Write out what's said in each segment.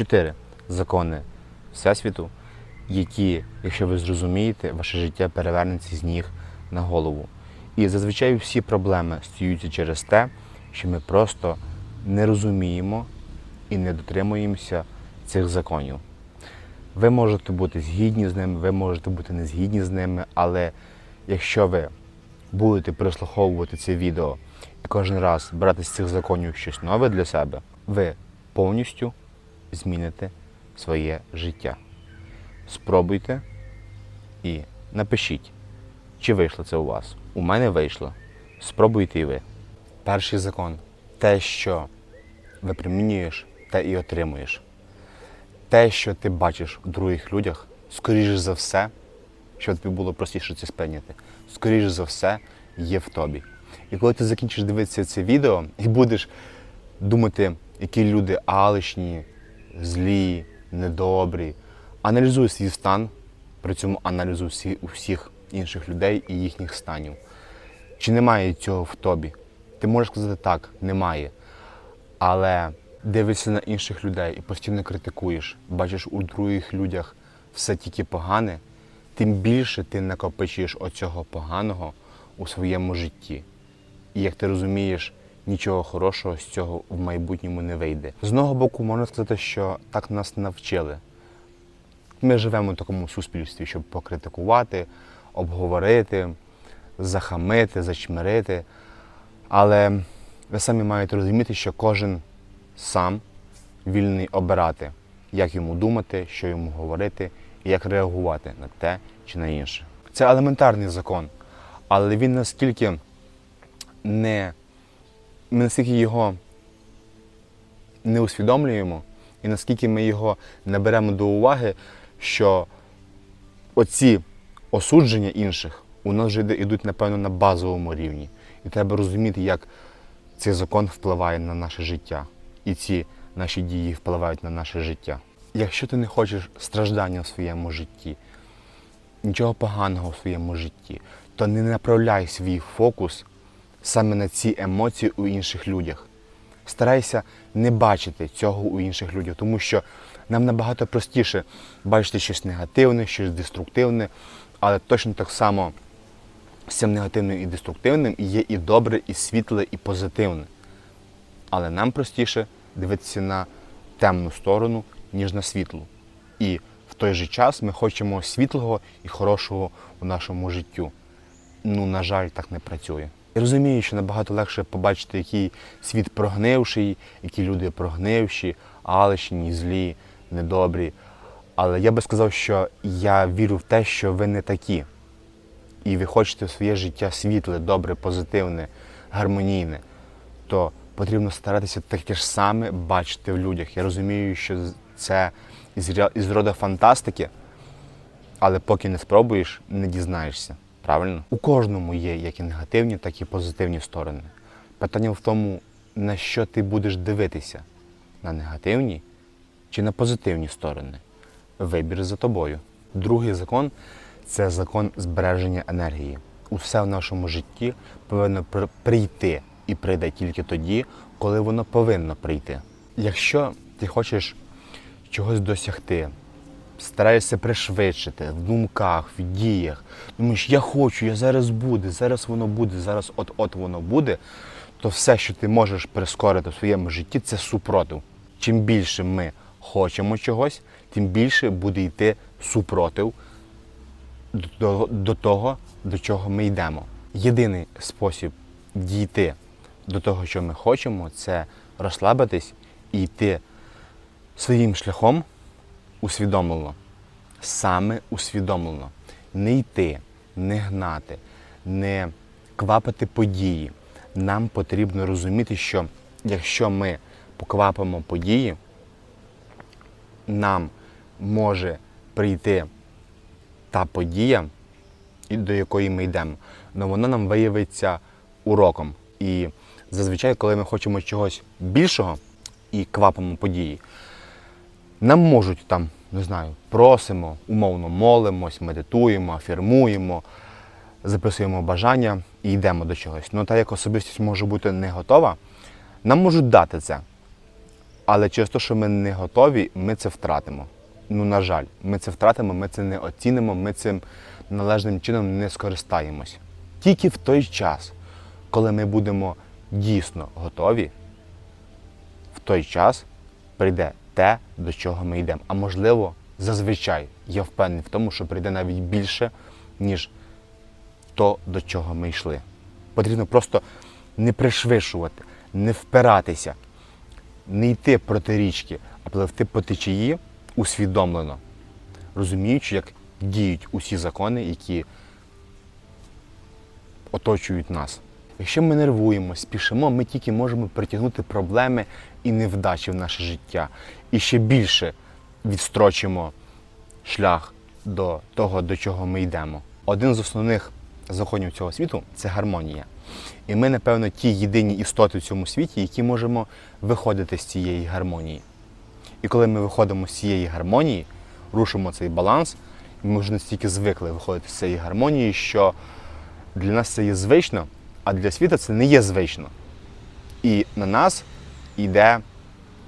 чотири закони Всесвіту, які, якщо ви зрозумієте, ваше життя перевернеться з ніг на голову. І зазвичай всі проблеми стаються через те, що ми просто не розуміємо і не дотримуємося цих законів. Ви можете бути згідні з ними, ви можете бути не згідні з ними, але якщо ви будете прослуховувати це відео і кожен раз брати з цих законів щось нове для себе, ви повністю зміните своє життя. Спробуйте і напишіть, чи вийшло це у вас. У мене вийшло. Спробуйте і ви. Перший закон те, що випромінюєш, те і отримуєш. Те, що ти бачиш у других людях, скоріш за все, щоб тобі було простіше це сприйняти, скоріш за все, є в тобі. І коли ти закінчиш дивитися це відео і будеш думати, які люди алишні, злі, недобрі, аналізуй свій стан, при цьому аналізуй всі, усіх інших людей і їхніх станів. Чи немає цього в тобі? Ти можеш сказати так, немає. Але дивишся на інших людей і постійно критикуєш, бачиш у других людях все тільки погане, тим більше ти накопичуєш оцього поганого у своєму житті. І як ти розумієш, нічого хорошого з цього в майбутньому не вийде. З одного боку, можна сказати, що так нас навчили. Ми живемо в такому суспільстві, щоб покритикувати, обговорити, захамити, зачмирити. Але ви самі маєте розуміти, що кожен сам вільний обирати, як йому думати, що йому говорити і як реагувати на те чи на інше. Це елементарний закон, але він наскільки не ми наскільки його не усвідомлюємо, і наскільки ми його не беремо до уваги, що оці осудження інших у нас вже йдуть, напевно, на базовому рівні. І треба розуміти, як цей закон впливає на наше життя, і ці наші дії впливають на наше життя. Якщо ти не хочеш страждання в своєму житті, нічого поганого в своєму житті, то не направляй свій фокус саме на ці емоції у інших людях. Старайся не бачити цього у інших людях, тому що нам набагато простіше бачити щось негативне, щось деструктивне, але точно так само з цим негативним і деструктивним є і добре, і світле, і позитивне. Але нам простіше дивитися на темну сторону, ніж на світлу. І в той же час ми хочемо світлого і хорошого у нашому життю. Ну, на жаль, так не працює. Я розумію, що набагато легше побачити, який світ прогнивший, які люди прогнивші, алечні, злі, недобрі. Але я би сказав, що я вірю в те, що ви не такі. І ви хочете своє життя світле, добре, позитивне, гармонійне, то потрібно старатися таке ж саме бачити в людях. Я розумію, що це із роду фантастики, але поки не спробуєш, не дізнаєшся. Правильно? У кожному є як і негативні, так і позитивні сторони. Питання в тому, на що ти будеш дивитися: на негативні чи на позитивні сторони. Вибір за тобою. Другий закон це закон збереження енергії. Усе в нашому житті повинно при- прийти і прийде тільки тоді, коли воно повинно прийти. Якщо ти хочеш чогось досягти, стараєшся пришвидшити в думках, в діях. Думаєш, я хочу, я зараз буде, зараз воно буде, зараз от-от воно буде, то все, що ти можеш прискорити в своєму житті, це супротив. Чим більше ми хочемо чогось, тим більше буде йти супротив до, до того, до чого ми йдемо. Єдиний спосіб дійти до того, що ми хочемо, це розслабитись і йти своїм шляхом усвідомлено. Саме усвідомлено. Не йти, не гнати, не квапити події. Нам потрібно розуміти, що якщо ми поквапимо події, нам може прийти та подія, до якої ми йдемо, але вона нам виявиться уроком. І зазвичай, коли ми хочемо чогось більшого і квапимо події, нам можуть там, не знаю, просимо, умовно молимось, медитуємо, афірмуємо, записуємо бажання і йдемо до чогось. Ну та як особистість може бути не готова, нам можуть дати це. Але через те, що ми не готові, ми це втратимо. Ну, на жаль, ми це втратимо, ми це не оцінимо, ми цим належним чином не скористаємось. Тільки в той час, коли ми будемо дійсно готові, в той час прийде те, до чого ми йдемо. А можливо, зазвичай я впевнений в тому, що прийде навіть більше, ніж то, до чого ми йшли. Потрібно просто не пришвидшувати, не впиратися, не йти проти річки, а пливти по течії усвідомлено, розуміючи, як діють усі закони, які оточують нас. Якщо ми нервуємо, спішимо, ми тільки можемо притягнути проблеми і невдачі в наше життя. І ще більше відстрочимо шлях до того, до чого ми йдемо. Один з основних законів цього світу це гармонія. І ми, напевно, ті єдині істоти в цьому світі, які можемо виходити з цієї гармонії. І коли ми виходимо з цієї гармонії, рушимо цей баланс, ми вже настільки звикли виходити з цієї гармонії, що для нас це є звично, а для світу це не є звично. І на нас йде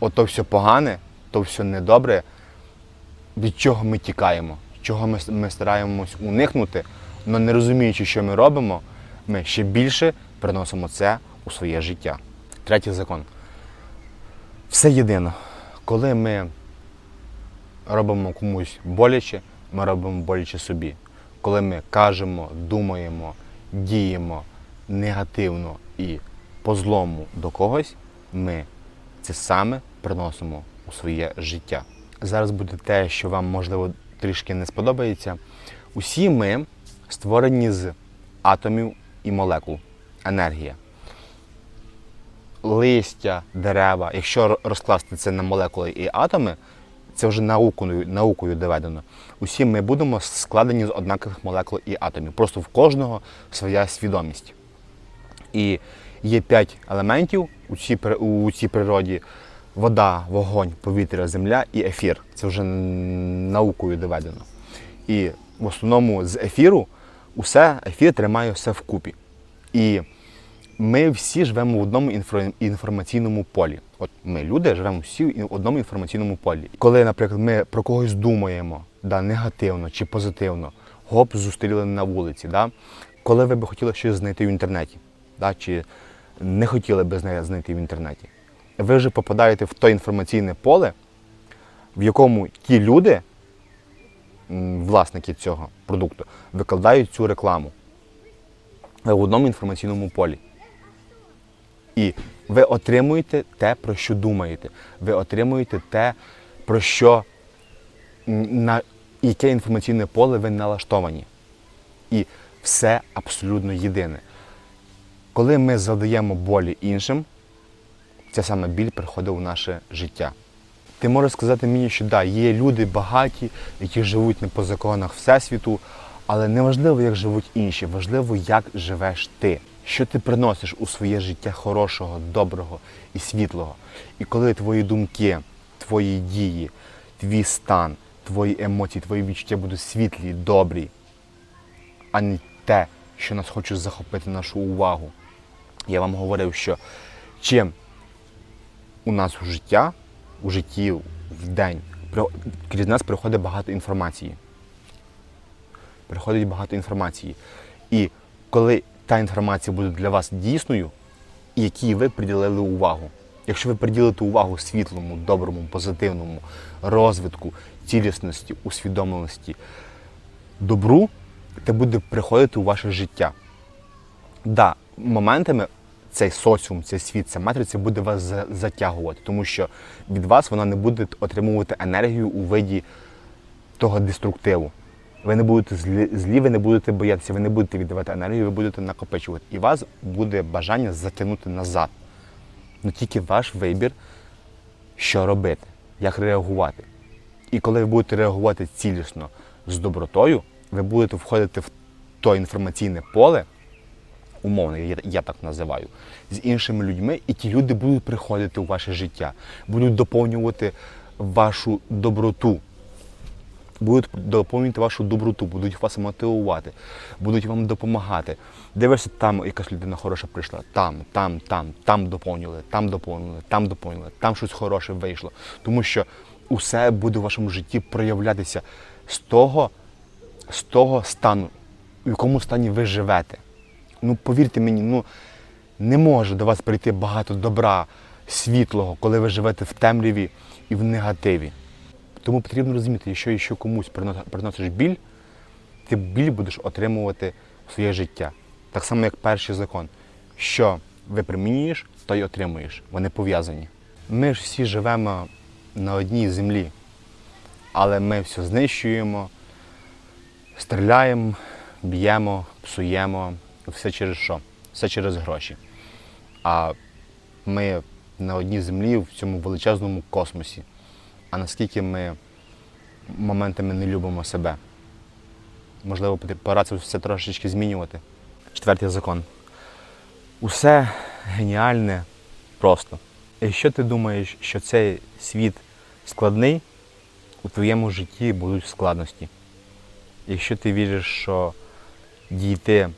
ото все погане, то все недобре, від чого ми тікаємо, чого ми, ми стараємось уникнути, але не розуміючи, що ми робимо, ми ще більше приносимо це у своє життя. Третій закон. Все єдино. Коли ми робимо комусь боляче, ми робимо боляче собі. Коли ми кажемо, думаємо, діємо негативно і по злому до когось, ми це саме приносимо у своє життя. Зараз буде те, що вам можливо трішки не сподобається. Усі ми створені з атомів і молекул. Енергія. Листя, дерева, якщо розкласти це на молекули і атоми, це вже наукою, наукою доведено. Усі ми будемо складені з однакових молекул і атомів. Просто в кожного своя свідомість. І є п'ять елементів у цій, у цій природі: вода, вогонь, повітря, земля і ефір. Це вже наукою доведено. І в основному з ефіру усе ефір тримає все вкупі. І ми всі живемо в одному інформаційному полі. От ми, люди, живемо всі в одному інформаційному полі. Коли, наприклад, ми про когось думаємо да, негативно чи позитивно, гоп зустріли на вулиці. Да? Коли ви б хотіли щось знайти в інтернеті, да? чи не хотіли би зна- знайти в інтернеті, ви вже попадаєте в те інформаційне поле, в якому ті люди, власники цього продукту, викладають цю рекламу в одному інформаційному полі. І ви отримуєте те, про що думаєте. Ви отримуєте те, про що на яке інформаційне поле ви налаштовані. І все абсолютно єдине. Коли ми задаємо болі іншим, ця саме біль приходить у наше життя. Ти можеш сказати мені, що да, є люди багаті, які живуть не по законах Всесвіту, але не важливо, як живуть інші, важливо, як живеш ти. Що ти приносиш у своє життя хорошого, доброго і світлого. І коли твої думки, твої дії, твій стан, твої емоції, твої відчуття будуть світлі, добрі, а не те, що нас хоче захопити нашу увагу. Я вам говорив, що чим у нас у життя, у житті, в день, крізь нас приходить багато інформації. Приходить багато інформації. І коли та інформація буде для вас дійсною, якій ви приділили увагу. Якщо ви приділите увагу світлому, доброму, позитивному розвитку, цілісності, усвідомленості, добру, це буде приходити у ваше життя. Да, моментами цей соціум, цей світ, ця матриця буде вас затягувати, тому що від вас вона не буде отримувати енергію у виді того деструктиву. Ви не будете злі, ви не будете боятися, ви не будете віддавати енергію, ви будете накопичувати. І вас буде бажання затягнути назад. Ну тільки ваш вибір, що робити, як реагувати. І коли ви будете реагувати цілісно з добротою, ви будете входити в то інформаційне поле, умовно, я, я так називаю, з іншими людьми, і ті люди будуть приходити у ваше життя, будуть доповнювати вашу доброту, будуть доповнювати вашу доброту, будуть вас мотивувати, будуть вам допомагати. Дивишся, там якась людина хороша прийшла, там, там, там, там доповнювали, там доповнювали, там доповнювали, там щось хороше вийшло. Тому що усе буде в вашому житті проявлятися з того, з того стану, в якому стані ви живете. Ну, повірте мені, ну не може до вас прийти багато добра, світлого, коли ви живете в темряві і в негативі. Тому потрібно розуміти, якщо ще комусь приносиш біль, ти біль будеш отримувати в своє життя. Так само, як перший закон. Що ви примінюєш, то й отримуєш. Вони пов'язані. Ми ж всі живемо на одній землі, але ми все знищуємо, стріляємо, б'ємо, псуємо. Все через що? Все через гроші. А ми на одній землі в цьому величезному космосі. А наскільки ми моментами не любимо себе? Можливо, пора це все трошечки змінювати. Четвертий закон. Усе геніальне просто. Якщо ти думаєш, що цей світ складний, у твоєму житті будуть складності. Якщо ти віриш, що дійти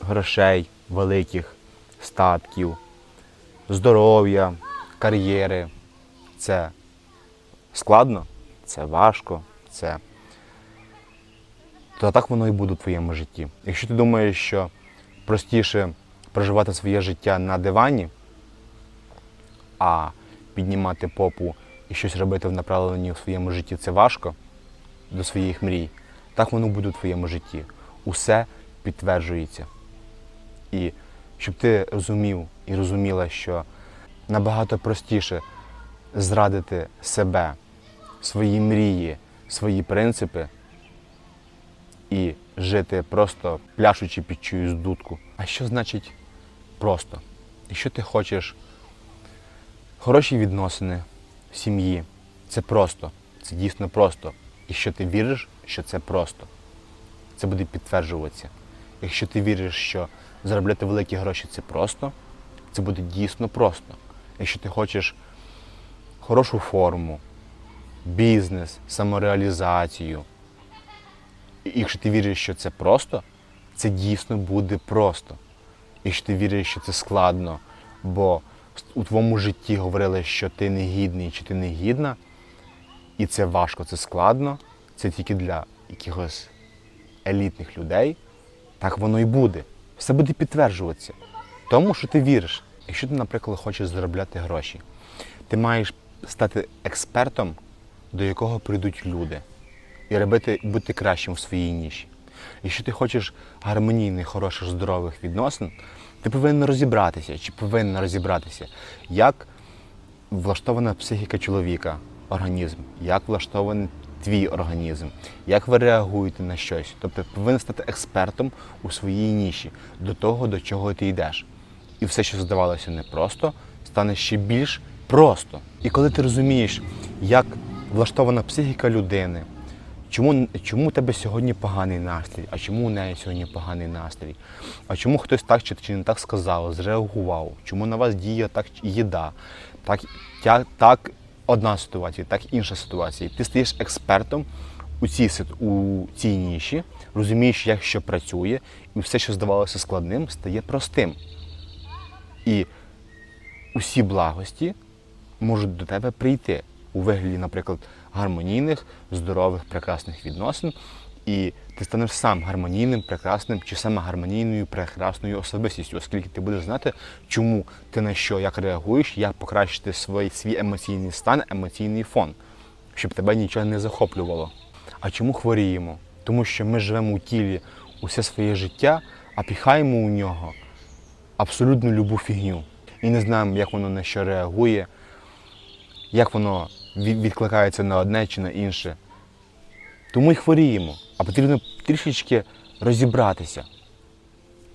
грошей, великих, статків, здоров'я, кар'єри це складно, це важко, це. То так воно і буде у твоєму житті. Якщо ти думаєш, що простіше проживати своє життя на дивані, а піднімати попу і щось робити в направленні в своєму житті це важко до своїх мрій, так воно буде у твоєму житті. Усе підтверджується. І щоб ти розумів і розуміла, що набагато простіше зрадити себе, свої мрії, свої принципи і жити просто пляшучи під чиюсь дудку. А що значить просто? Якщо ти хочеш хороші відносини в сім'ї, це просто, це дійсно просто. Якщо ти віриш, що це просто, це буде підтверджуватися. Якщо ти віриш, що заробляти великі гроші це просто, це буде дійсно просто. Якщо ти хочеш хорошу форму, бізнес, самореалізацію, і якщо ти віриш, що це просто, це дійсно буде просто. Якщо ти віриш, що це складно, бо у твоєму житті говорили, що ти не гідний чи ти не гідна, і це важко, це складно, це тільки для якихось елітних людей, так воно і буде. Все буде підтверджуватися. Тому, що ти віриш. Якщо ти, наприклад, хочеш заробляти гроші, ти маєш стати експертом, до якого прийдуть люди, і робити, бути кращим в своїй ніші. Якщо ти хочеш гармонійних, хороших, здорових відносин, ти повинен розібратися, чи повинна розібратися, як влаштована психіка чоловіка, організм, як влаштований твій організм, як ви реагуєте на щось. Тобто повинен стати експертом у своїй ніші до того, до чого ти йдеш. І все, що здавалося непросто, стане ще більш просто. І коли ти розумієш, як влаштована психіка людини, чому, чому у тебе сьогодні поганий настрій, а чому у неї сьогодні поганий настрій, а чому хтось так чи, чи не так сказав, зреагував, чому на вас діє так їда, так, тя, так одна ситуація, так інша ситуація. Ти стаєш експертом у цій, у цій ніші, розумієш, як що працює, і все, що здавалося складним, стає простим. І усі благості можуть до тебе прийти у вигляді, наприклад, гармонійних, здорових, прекрасних відносин. І ти станеш сам гармонійним, прекрасним чи саме гармонійною, прекрасною особистістю, оскільки ти будеш знати, чому ти на що, як реагуєш, як покращити свій, свій емоційний стан, емоційний фон, щоб тебе нічого не захоплювало. А чому хворіємо? Тому що ми живемо у тілі усе своє життя, а піхаємо у нього абсолютно любу фігню. І не знаємо, як воно на що реагує, як воно відкликається на одне чи на інше. Тому й хворіємо, а потрібно трішечки розібратися.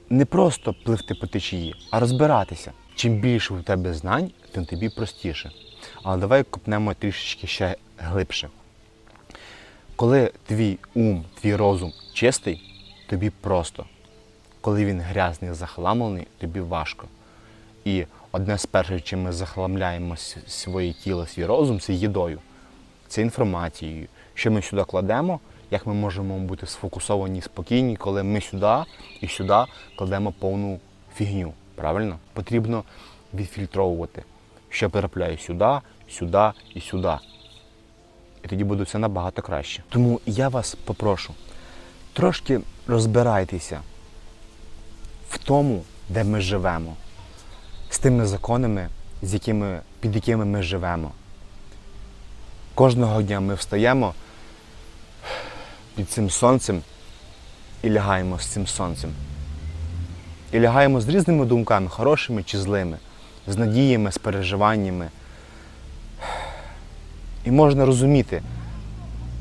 Не просто пливти по течії, а розбиратися. Чим більше у тебе знань, тим тобі простіше. Але давай копнемо трішечки ще глибше. Коли твій ум, твій розум чистий, тобі просто. Коли він грязний, захламлений, тобі важко. І одне з перших, чим ми захламляємо своє тіло, свій розум, це їдою, це інформацією. Що ми сюди кладемо, як ми можемо бути сфокусовані спокійні, коли ми сюди і сюди кладемо повну фігню. Правильно? Потрібно відфільтровувати, що потрапляє сюди, сюди і сюди. І тоді буде все набагато краще. Тому я вас попрошу, трошки розбирайтеся в тому, де ми живемо, з тими законами, з якими, під якими ми живемо. Кожного дня ми встаємо під цим сонцем і лягаємо з цим сонцем. І лягаємо з різними думками, хорошими чи злими, з надіями, з переживаннями. І можна розуміти,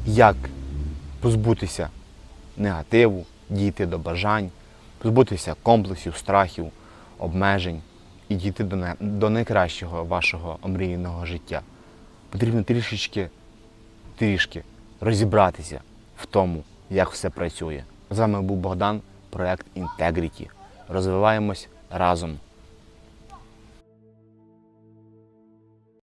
як позбутися негативу, дійти до бажань, позбутися комплексів, страхів, обмежень і дійти до, не- до найкращого вашого омріяного життя. Потрібно трішечки, трішки розібратися в тому, як все працює. З вами був Богдан, проект Integrity. Розвиваємось разом.